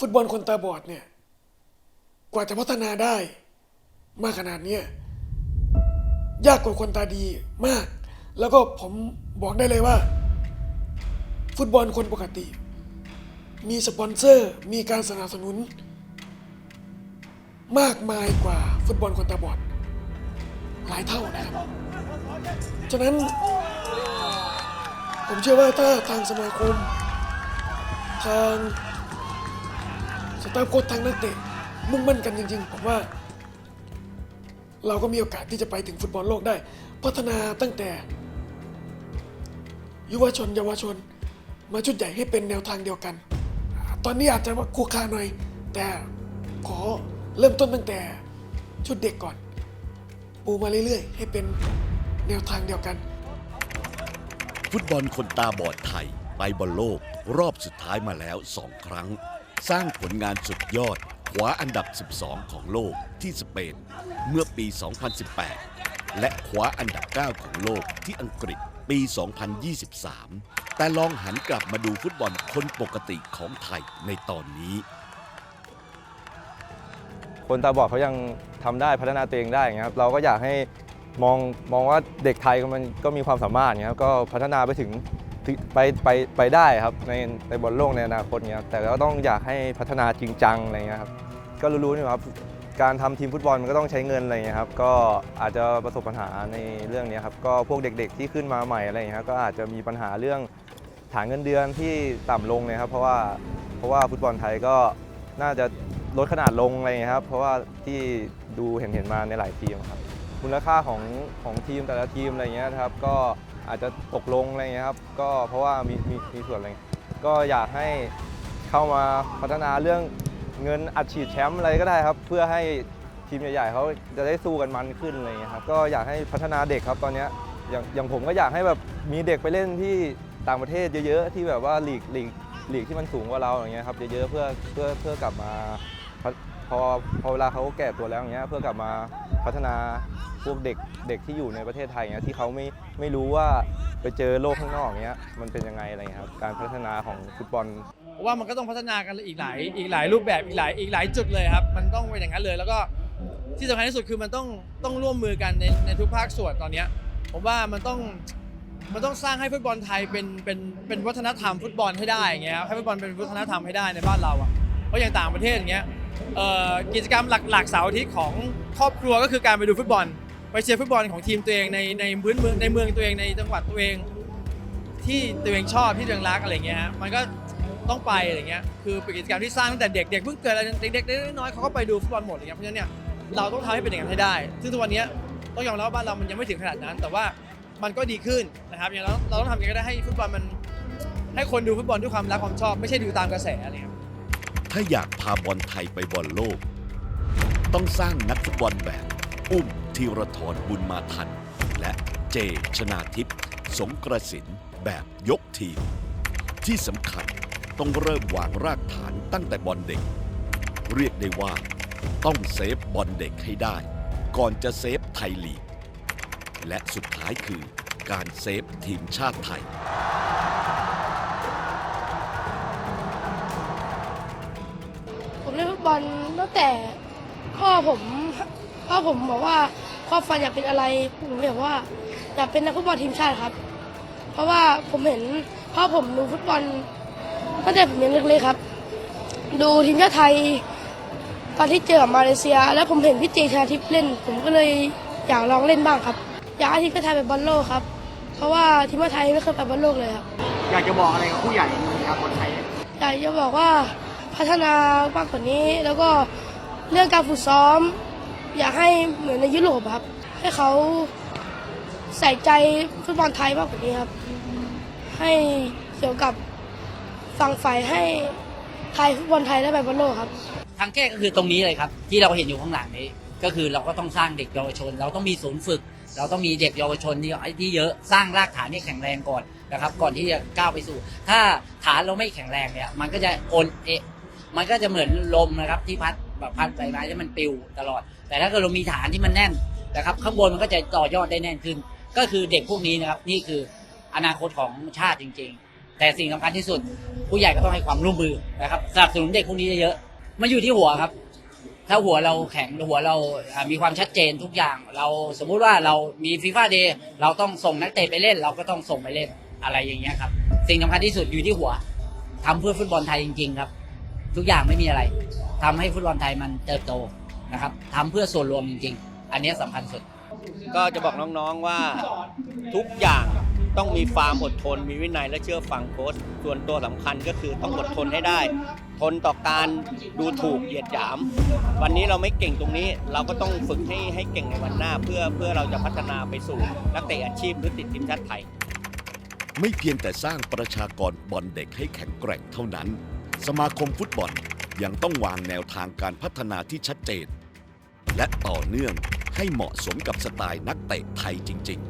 ฟุตบอลคนตาบอดเนี่ย กว่าจะพัฒนาได้ มากขนาดเนี้ยยากกว่าคนตาดีมาก แล้วก็ผมบอกได้เลยว่า ฟุตบอลคนปกติ มีสปอนเซอร์ มีการสนับสนุน มากมายกว่าฟุตบอลคนตาบอด หลายเท่านะครับ ฉะนั้น ผมเชื่อว่าถ้าทางสมาคม ทาง สตาฟโค้ชทางนักเตะมุ่งมั่นกันจริงๆผมว่า เราก็มีโอกาสที่จะไปถึงฟุตบอลโลกได้ พัฒนาตั้งแต่ ยุวชนเยาวชน มาชุดใหญ่ให้เป็นแนวทางเดียวกัน ตอนนี้อาจจะว่าคู่คาหน่อย แต่ขอเริ่มต้นตั้งแต่ชุดเด็กก่อนปูมาเรื่อยๆ ให้เป็นแนวทางเดียวกัน ฟุตบอลคนตาบอดไทย ไปบอลโลกรอบสุดท้ายมาแล้ว2ครั้ง สร้างผลงานสุดยอดคว้าอันดับ 12 ของโลกที่สเปนเมื่อปี 2018 และคว้าอันดับ 9 ของโลกที่อังกฤษปี 2023 แต่ลองหันกลับมาดูฟุตบอลคนปกติของไทยในตอนนี้ คนตาบอดเขายังทำได้พัฒนาตัวเองได้อย่างเงี้ยครับเราก็อยากให้มองมองว่าเด็กไทยมันก็มีความสามารถอย่างเงี้ยครับก็พัฒนาไปถึง ไปไปไปได้ครับในในบอลโลกในอนาคตเงี้ยครับแต่ก็ต้องอยากให้พัฒนาจริงจังอะไรเงี้ยครับก็รู้ๆนี่ครับการทำทีมฟุตบอลมันก็ต้องใช้เงินอะไรเงี้ยครับก็อาจจะประสบปัญหาในเรื่องเนี้ยครับก็พวกเด็กๆที่ขึ้นมาใหม่อะไรเงี้ยครับก็อาจจะมีปัญหาเรื่องฐานเงินเดือนที่ต่ำลงเนะครับเพราะว่าเพราะว่าฟุตบอลไทยก็น่าจะลดขนาดลงอะไรเงี้ยครับเพราะว่าที่ดูเห็นเห็นมาในหลายทีมครับมูลค่าของของทีมแต่ละทีมอะไรเงี้ยนะครับก็ อาจจะตกลงอะไรเงี้ยครับก็เพราะว่ามีมีมีส่วนอะไรก็อยากให้เข้ามาพัฒนาเรื่องเงินอัดฉีดแชมป์อะไรก็ได้ครับ เพื่อให้ทีมใหญ่ๆเขาจะได้สู้กันมันขึ้นอะไรเงี้ยครับก็อยากให้พัฒนาเด็กครับตอนเนี้ยอย่างอย่างผมก็อยากให้แบบมีเด็กไปเล่นที่ต่างประเทศเยอะๆที่แบบว่าลีกลีกลีกที่มันสูงกว่าเราอย่างเงี้ยครับเยอะๆเพื่อเพื่อเพื่อกลับมา พอพอเวลาเขาแก่ตัวแล้วอย่างเงี้ยเพื่อกลับมาพัฒนาพวกเด็กเด็กที่อยู่ในประเทศไทยอย่างเงี้ยที่เขาไม่ไม่รู้ว่าไปเจอโลกข้างนอกอย่างเงี้ยมันเป็นยังไงอะไรเงี้ยครับการพัฒนาของฟุตบอลว่ามันก็ต้องพัฒนากันอีกหลายอีกหลายรูปแบบอีกหลายอีกหลายจุดเลยครับ มันต้องเป็นอย่างนั้นเลยแล้วก็ที่สำคัญที่สุดคือมันต้องต้องร่วมมือกันในในทุกภาคส่วนตอนเนี้ยผมว่ามันต้องมันต้องสร้างให้ฟุตบอลไทยเป็นเป็นเป็นวัฒนธรรมฟุตบอลให้ได้อย่างเงี้ยให้ฟุตบอลเป็นวัฒนธรรมให้ได้ในบ้านเราอะเพราะอย่างต่างประเทศอย่างเงี้ย เอ่อกิจกรรมหลักๆเสาร์อาทิตย์ของครอบครัวก็คือการไปดูฟุตบอลไปเชียร์ฟุตบอลของทีมตัวเองในในพื้นเมืองในเมืองตัวเองในจังหวัดตัวเอง ที่ตัวเองชอบที่ตัวเองรักอะไรเงี้ยฮะมันก็ต้องไปอะไรเงี้ยคือเป็นกิจกรรมที่สร้างตั้งแต่เด็กเด็กเพิ่งเกิดอะไรเด็กๆเล็กน้อยๆเขาก็ไปดูฟุตบอลหมดอะไรเงี้ยเพราะฉะนั้นเนี่ยเราต้องทำให้เป็นอย่างนั้นให้ได้ ซึ่งทุกวันนี้ต้องยอมรับว่าบ้านเรามันยังไม่ถึงขนาดนั้น แต่ว่ามันก็ดีขึ้นนะครับอย่างเราเราต้องทำยังไงก็ได้ให้ฟุตบอลมันให้คนดูฟุตบอลด้วยความรักความชอบไม่ใช่ดูตามกระแสอะไรเงี้ย ถ้าอยากพาบอลไทยไปบอลโลก ต้องสร้างนักฟุตบอลแบบ อุ้มธีรทรบุญมาทัน และเจชนาทิพย์สงกระสินแบบยกทีม ที่สำคัญต้องเริ่มวางรากฐานตั้งแต่บอลเด็ก เรียกได้ว่า ต้องเซฟบอลเด็กให้ได้ ก่อนจะเซฟไทยลีก และสุดท้ายคือการเซฟทีมชาติไทย บอลตั้งแต่พ่อผมพ่อผมบอกว่าความฝันอยากเป็นอะไรผมบอกว่า อยากเป็นนักฟุตบอลทีมชาติครับ เพราะว่าผมเห็นพ่อผมดูฟุตบอลตั้งแต่ผมยังเล็กๆครับ ดูทีมชาติไทย ตอนที่เจอกับมาเลเซีย แล้วผมเห็นพี่เจชาทิพย์เล่น ผมก็เลยอยากลองเล่นบ้างครับอยากให้ทีมชาติไทยไปบอลโลกครับ เพราะว่าทีมชาติไทยไม่เคยไปบอลโลกเลยครับอยากจะบอกอะไรกับผู้ใหญ่ในวงการบอลไทยอยากจะบอกว่า พัฒนามากกว่านี้ แล้วก็เรื่องการฝึกซ้อม อยากให้เหมือนในยุโรปครับ ให้เขาใส่ใจฟุตบอลไทยมากกว่านี้ครับ ให้เกี่ยวกับฝั่งฝ่ายให้ไทยฟุตบอลไทยได้ไปบอลโลกครับ ทางแก้ก็คือตรงนี้เลยครับ ที่เราเห็นอยู่ข้างหลังนี้ ก็คือเราก็ต้องสร้างเด็กเยาวชน เราต้องมีศูนย์ฝึก เราต้องมีเด็กเยาวชนที่ที่เยอะสร้างรากฐานที่แข็งแรงก่อนนะครับ ก่อนที่จะก้าวไปสู่ ถ้าฐานเราไม่แข็งแรงเนี่ยมันก็จะโอนเอะ มันก็จะเหมือนลมนะครับที่พัดแบบพัดใบไม้ที่มันปลิวตลอด แต่ถ้าเกิดเรามีฐานที่มันแน่นนะครับข้างบนมันก็จะต่อยอดได้แน่นขึ้น ก็คือเด็กพวกนี้นะครับ นี่คืออนาคตของชาติจริง ๆ แต่สิ่งสำคัญที่สุด ผู้ใหญ่ก็ต้องให้ความร่วมมือนะครับสนับสนุนเด็กพวกนี้เยอะๆมันอยู่ที่หัวครับ ถ้าหัวเราแข็งหัวเราอ่ามีความชัดเจนทุกอย่าง เราสมมุติว่าเรามีฟีฟ่าเดย์เราต้องส่งนักเตะไปเล่น เราก็ต้องส่งไปเล่นอะไรอย่างเงี้ยครับสิ่งสำคัญที่สุดอยู่ที่หัวทำเพื่อฟุตบอลไทยจริง ๆ ครับ ทุกอย่างไม่มีอะไรทำให้ฟุตบอลไทยมันเติบโตนะครับทำเพื่อส่วนรวมจริง ๆ อันเนี้ยสำคัญสุด ก็จะบอกน้องๆว่าทุกอย่างต้องมีความอดทน มีวินัยและเชื่อฟังโค้ชส่วนตัวสำคัญก็คือต้องอดทนให้ได้ ทนต่อการดูถูกเหยียดหยาม วันนี้เราไม่เก่งตรงนี้ เราก็ต้องฝึกให้ให้เก่งในวันหน้า เพื่อเพื่อเราจะพัฒนาไปสู่นักเตะอาชีพหรือติดทีมชาติไทย ไม่เพียงแต่สร้างประชากรบอลเด็กให้แข็งแกร่งเท่านั้น สมาคมฟุตบอลยังต้องวางแนวทางการพัฒนาที่ชัดเจน และต่อเนื่องให้เหมาะสมกับสไตล์นักเตะไทยจริง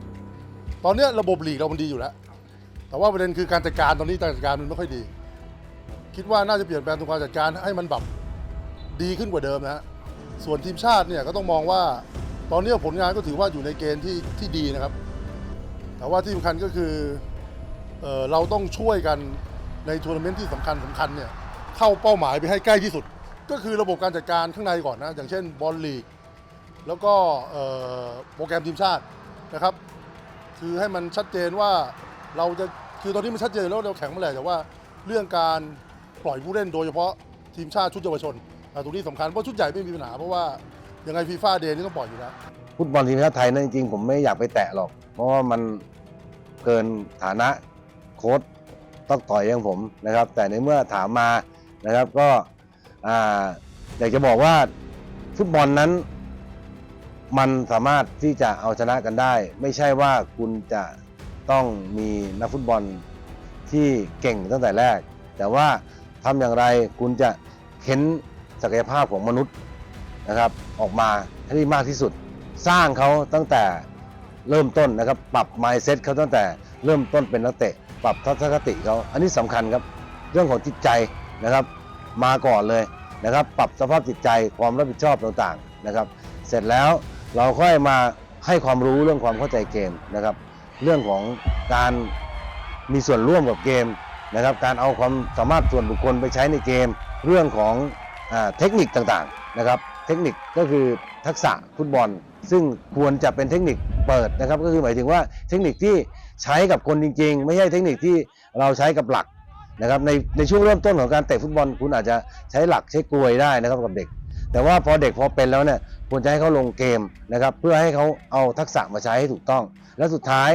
ๆตอนเนี้ยระบบลีกเรามันดีอยู่แล้ว แต่ว่าประเด็นคือการจัดการตอนนี้การจัดการมันไม่ค่อยดี คิดว่าน่าจะเปลี่ยนแปลงตรงการจัดการให้มันแบบดีขึ้นกว่าเดิมนะฮะ ส่วนทีมชาติเนี่ยก็ต้องมองว่าตอนนี้ผลงานก็ถือว่าอยู่ในเกณฑ์ที่ที่ดีนะครับ แต่ว่าที่สำคัญก็คือเออเราต้องช่วยกัน ในทัวร์นาเมนต์ที่สำคัญสำคัญเนี่ยเข้าเป้าหมายไปให้ใกล้ที่สุด ก็คือระบบการจัดการข้างในก่อนนะ อย่างเช่นบอลลีก แล้วก็โปรแกรมทีมชาตินะครับ คือให้มันชัดเจนว่าเราจะคือตอนนี้มันชัดเจนแล้วเราแข่งเมื่อไหร่แต่ว่าเรื่องการปล่อยผู้เล่นโดยเฉพาะทีมชาติชุดเยาวชนอ่ตรงนี้สำคัญเพราะชุดใหญ่ไม่มีปัญหาเพราะว่ายังไงฟีฟ่าเดย์นี่ต้องปล่อยอยู่แล้วฟุตบอลทีมชาติไทยนั้นจริงๆผมไม่อยากไปแตะหรอก เพราะว่ามันเกินฐานะโค้ช ต้องต่อยอย่างผมนะครับ แต่ในเมื่อถามมานะครับก็ออยากจะบอกว่าฟุตบอลนั้น มันสามารถที่จะเอาชนะกันได้ ไม่ใช่ว่าคุณจะต้องมีนักฟุตบอลที่เก่งตั้งแต่แรก แต่ว่าทำอย่างไรคุณจะเข็นศักยภาพของมนุษย์นะครับ ออกมาให้ได้มากที่สุด สร้างเขาตั้งแต่เริ่มต้นนะครับ ปรับ mindset เขาตั้งแต่เริ่มต้นเป็นนักเตะ ปรับทัศนคติเขาอันนี้สำคัญครับเรื่องของจิตใจนะครับ มาก่อนเลยนะครับ ปรับสภาพจิตใจความรับผิดชอบต่างๆนะครับ เสร็จแล้วเราค่อยมาให้ความรู้เรื่องความเข้าใจเกมนะครับ เรื่องของการมีส่วนร่วมกับเกมนะครับ การเอาความสามารถส่วนบุคคลไปใช้ในเกม เรื่องของอเทคนิคต่างๆนะครับ เทคนิคก็คือทักษะฟุตบอล ซึ่งควรจะเป็นเทคนิคเปิดนะครับ ก็คือหมายถึงว่าเทคนิคที่ ใช้กับคนจริง ๆ ไม่ใช่เทคนิคที่เราใช้กับหลักนะครับในในช่วงเริ่มต้นของการเตะฟุตบอลคุณอาจจะใช้หลักใช้กลวยได้นะครับกับเด็ก แต่ว่าพอเด็กพอเป็นแล้วเนี่ยควรจะให้เขาลงเกมนะครับเพื่อให้เขาเอาทักษะมาใช้ให้ถูกต้อง และสุดท้าย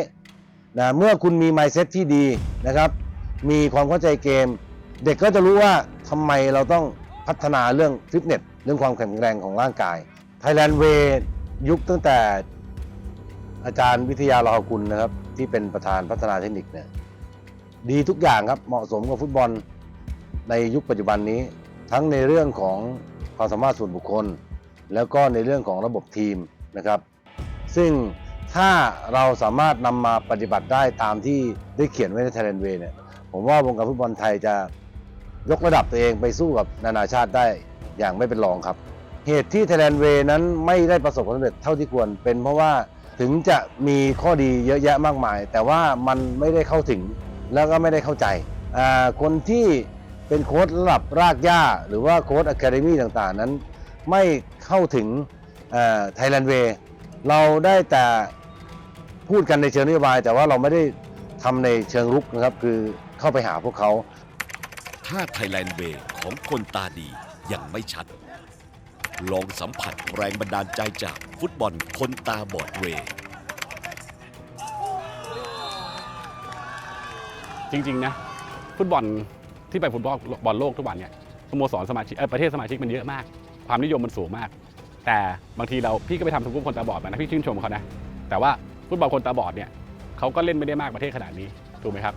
นะเมื่อคุณมี mindset ที่ดีนะครับมีความเข้าใจเกม เด็กก็จะรู้ว่าทำไมเราต้องพัฒนาเรื่องฟิตเนสเรื่องความแข็งแรงของร่างกาย Thailand Way ยุคตั้งแต่อาจารย์วิทยาลอหกุลนะครับ ที่เป็นประธานพัฒนาเทคนิคเนี่ยดีทุกอย่างครับเหมาะสมกับฟุตบอลในยุคปัจจุบันนี้ ทั้งในเรื่องของความสามารถส่วนบุคคล แล้วก็ในเรื่องของระบบทีมนะครับ ซึ่งถ้าเราสามารถนำมาปฏิบัติได้ตามที่ได้เขียนไว้ใน Thailand Way เนี่ยผมว่าวงการฟุตบอลไทยจะยกระดับตัวเองไปสู้กับนานาชาติได้อย่างไม่เป็นรองครับ เหตุที่ Thailand Way นั้นไม่ได้ประสบความสำเร็จเท่าที่ควรเป็นเพราะว่า ถึงจะมีข้อดีเยอะแยะมากมาย แต่ว่ามันไม่ได้เข้าถึงแล้วก็ไม่ได้เข้าใจ คนที่เป็นโค้ชระดับรากหญ้า หรือว่าโค้ชอะคาเดมี่ต่างๆ นั้น ไม่เข้าถึงไทยแลนด์เวย์เราได้แต่พูดกันในเชิงนโยบาย แต่ว่าเราไม่ได้ทำในเชิงรุกนะครับ คือเข้าไปหาพวกเขา ถ้าไทยแลนด์เวย์ของคนตาดียังไม่ชัด ลองสัมผัสแรงบันดาลใจจากฟุตบอลคนตาบอดเวย์จริง ๆ นะ ฟุตบอลที่ไปฟุตบอลบอลโลกทุกวันเนี่ยสโมสรสมาชิกเอ่อประเทศสมาชิกมันเยอะมาก ความนิยมมันสูงมาก แต่บางทีเราพี่ก็ไปทำสกู๊ปคนตาบอดมานะพี่ชื่นชมเขานะแต่ว่าฟุตบอลคนตาบอดเนี่ยเขาก็เล่นไม่ได้มากประเทศขนาดนี้ถูกไหมครับ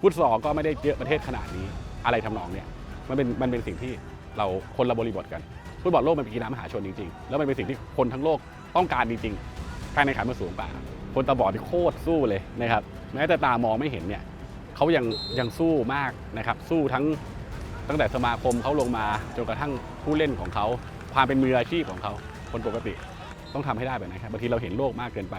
ฟุตซอลก็ไม่ได้เยอะประเทศขนาดนี้อะไรทำนองเนี่ยมันเป็นมันเป็นสิ่งที่เราคนละบริบทกัน ฟุตบอลโลกมันเป็นกีฬามหาชนจริง ๆ แล้วมันเป็นสิ่งที่คนทั้งโลกต้องการจริงๆการแข่งขันมันสูงกว่าคนตาบอดที่โคตรสู้เลยนะครับแม้แต่ตามองไม่เห็นเนี่ยเขายังยังสู้มากนะครับสู้ทั้งตั้งแต่สมาคมเขาลงมาจนกระทั่งผู้เล่นของเขาความเป็นมืออาชีพของเขาคนปกติต้องทำให้ได้แบบนั้นครับบางทีเราเห็นโลกมากเกินไป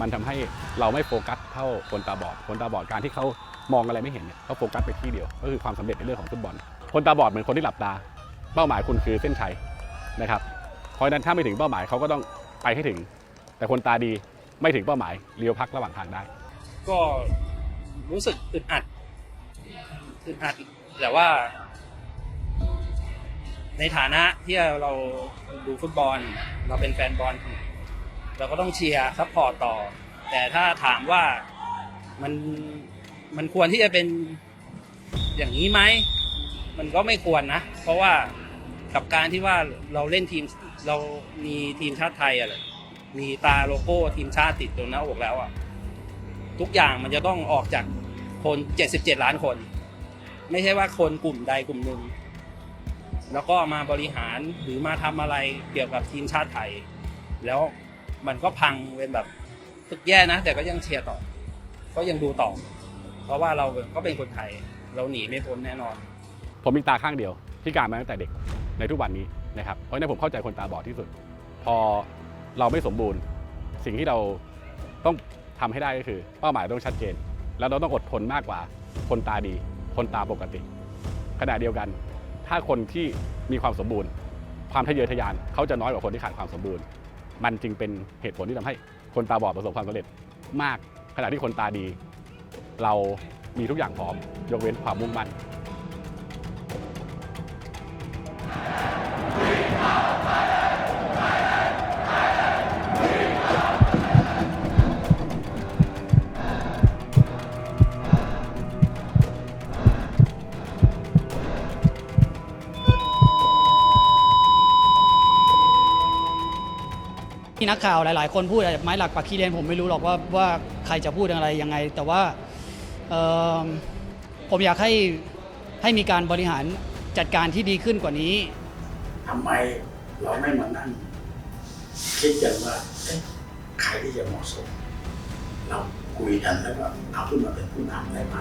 มันทำให้เราไม่โฟกัสเท่าคนตาบอด คนตาบอดการที่เขามองอะไรไม่เห็นเนี่ยเขาโฟกัสไปที่เดียว ก็คือความสำเร็จในเรื่องของฟุตบอล คนตาบอดเหมือนคนที่หลับตา เป้าหมายคุณคือเส้นชัย นะครับเพราะฉะนั้นถ้าไม่ถึงเป้าหมายเขาก็ต้องไปให้ถึง แต่คนตาดีไม่ถึงเป้าหมายเลี้ยวพักระหว่างทางได้ ก็รู้สึกอึดอัดอึดอัดแต่ว่า ในฐานะที่เราดูฟุตบอล เราเป็นแฟนบอล เราก็ต้องเชียร์ซัพพอร์ตต่อ แต่ถ้าถามว่ามันมันควรที่จะเป็นอย่างนี้ไหม มันก็ไม่ควรนะ เพราะว่า กับการที่ว่าเราเล่นทีมเรามีทีมชาติไทยอะมีตาโลโก้ทีมชาติติดตรงหน้าอกแล้วอะทุกอย่างมันจะต้องออกจากคน 77 ล้านคน ไม่ใช่ว่าคนกลุ่มใดกลุ่มหนึ่งแล้วก็มาบริหารหรือมาทำอะไรเกี่ยวกับทีมชาติไทย แล้วมันก็พังเป็นแบบตึกแย่นะ แต่ก็ยังเชียร์ต่อ ก็ยังดูต่อ เพราะว่าเราก็เป็นคนไทย เราหนีไม่พ้นแน่นอน ผมมีตาข้างเดียวพิการมาตั้งแต่เด็ก ในทุกวันนี้นะครับเพราะฉะนั้นผมเข้าใจคนตาบอดที่สุด พอเราไม่สมบูรณ์ สิ่งที่เราต้องทำให้ได้ก็คือเป้าหมายต้องชัดเจน แล้วเราต้องอดทนมากกว่าคนตาดี คนตาปกติ ขณะเดียวกัน ถ้าคนที่มีความสมบูรณ์ ความทะเยอทะยานเขาจะน้อยกว่าคนที่ขาดความสมบูรณ์ มันจึงเป็นเหตุผลที่ทำให้คนตาบอดประสบความสำเร็จมากขณะที่คนตาดี เรามีทุกอย่างพร้อมยกเว้นความมุ่งมั่น ที่นักข่าวหลาย ๆ คนพูดอะไม้หลักปักขี้เลนผมไม่รู้หรอกว่าว่าใครจะพูดอะไรยังไง แต่ว่าผมอยากให้ให้มีการบริหารจัดการที่ดีขึ้นกว่านี้ทำไมเราไม่มานั่งคิดกันว่าใครที่จะเหมาะสม เราคุยกันแล้วก็เอาขึ้นมาเป็นผู้นำได้ไหม